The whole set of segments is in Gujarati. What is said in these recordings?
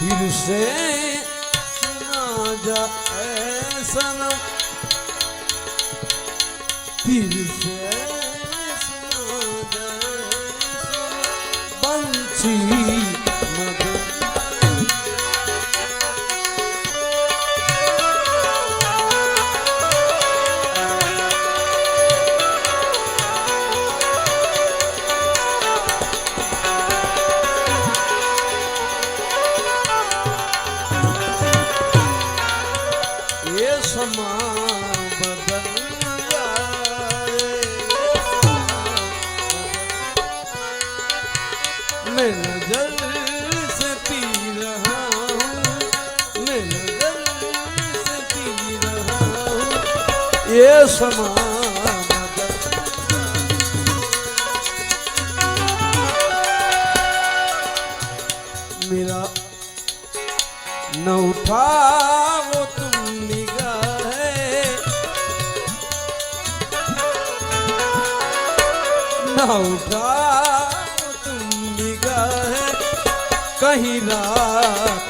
फिर से सुना जा सनम फिर से सुना जा बंसी એ સમા मेरा न उठाओ तुम निगाह न उठाओ तुम निगाह कहीं रात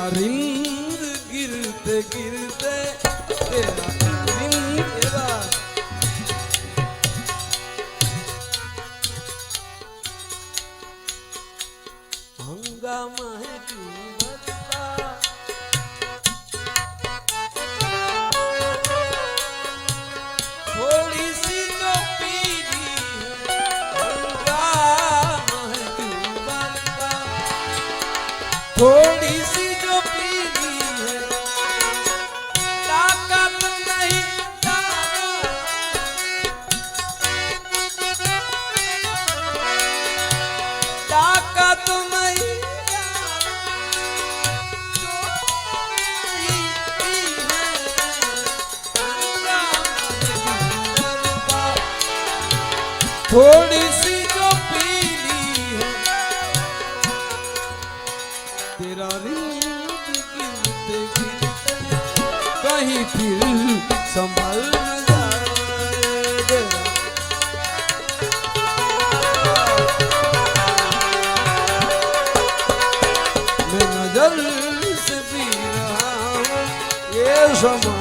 तेरा रिंग गिरते गिरते तेरा थोड़ी सी जो पीली है तेरा रीत गिरते गिरते कहीं फिर संभल न जाए तेरा मैं नजर से पी रहा हूँ ये समा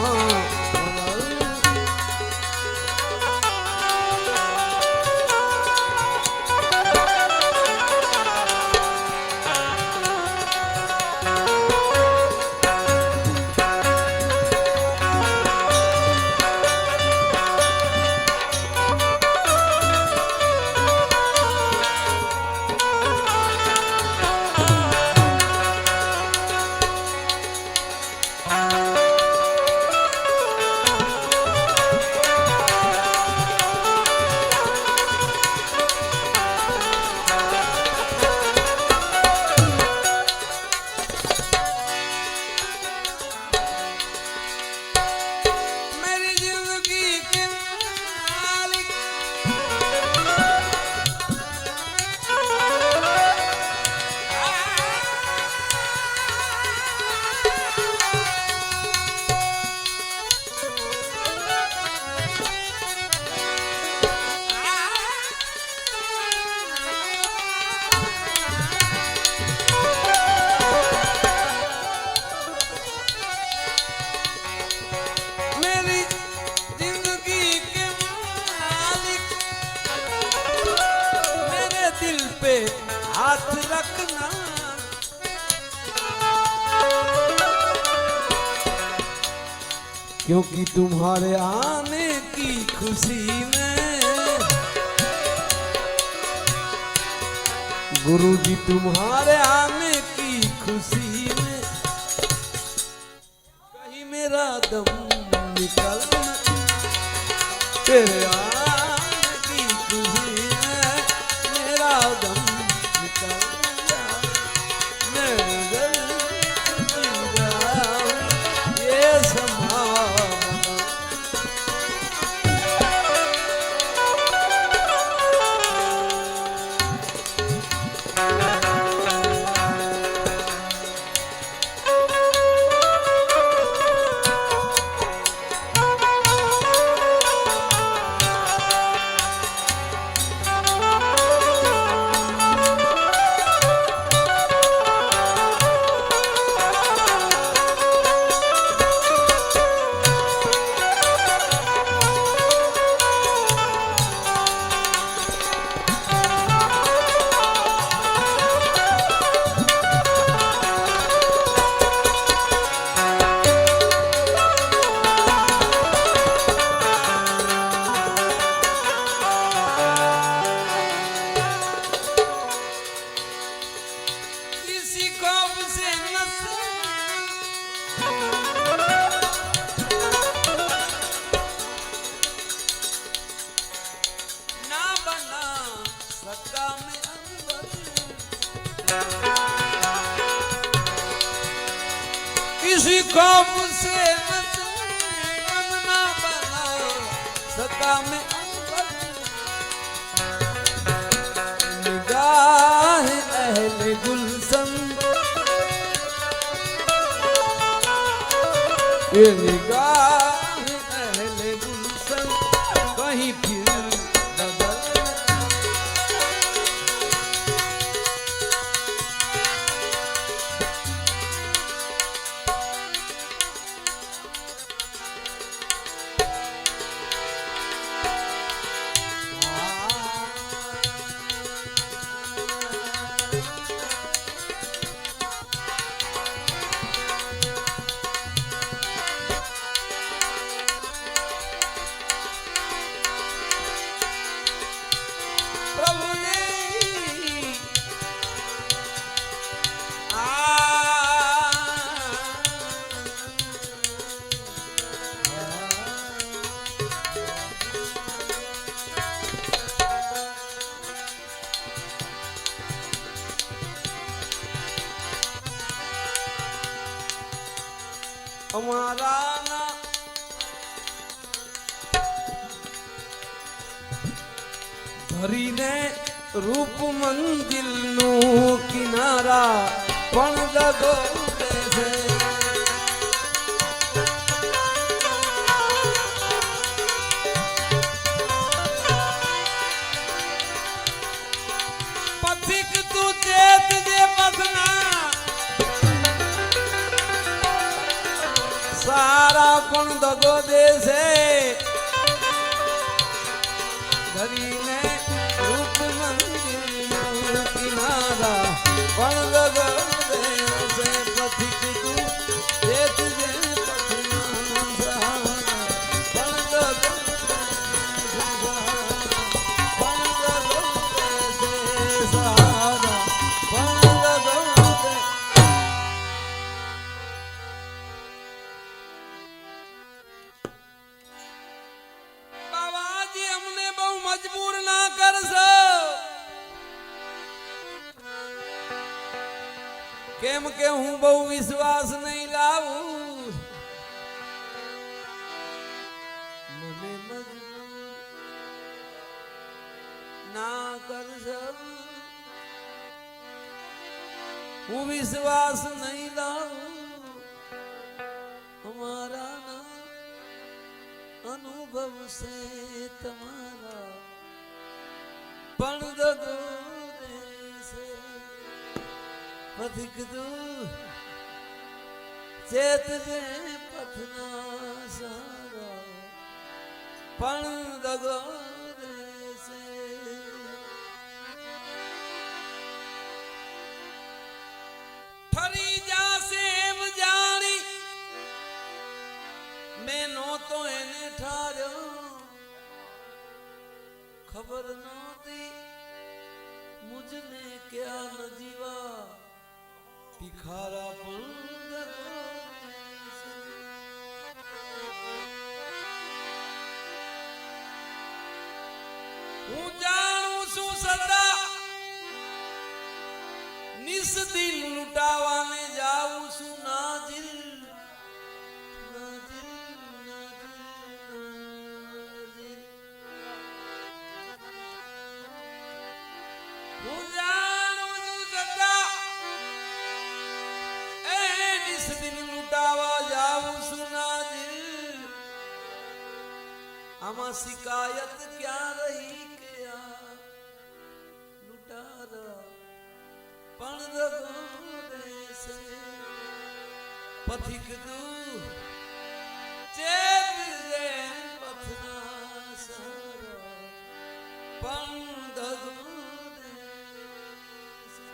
क्योंकि तुम्हारे आने की खुशी में गुरु जी तुम्हारे आने की खुशी में कहीं मेरा दम निकल तेरे आने किसी खौफ से नस ना बना सका मैं अनवर निगाह अहले गुलशन ये निगाह અમારા ધરીને રૂપ મંદિરનું કિનારા પણ દગો છે. સારા પણ દગો દેશે. ધરીને મને ના કરશો. હું વિશ્વાસ નહીં લાવું. અમારા અનુભવ છે તમારા. પણ પથિક તું ચેત પથના પણ દગો નિસ દિલ લૂંટાવાને જાઉં છું. નાજિલ હું જાણું છું એ નિસ દિલ લૂંટાવા જાઉં છું નાજિલ આમાં શિકાયત ક્યાં રહી? પણ પથિક તું ચેત રે પથના સારા. પણ દગો દેશે.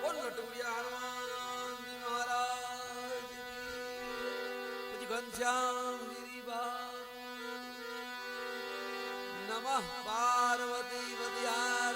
બોલ નટુરિયા હનુમાન મહારાજ પછી ઘનશ્યામ ગિરિબા નમઃ પાર્વતી વદ્યા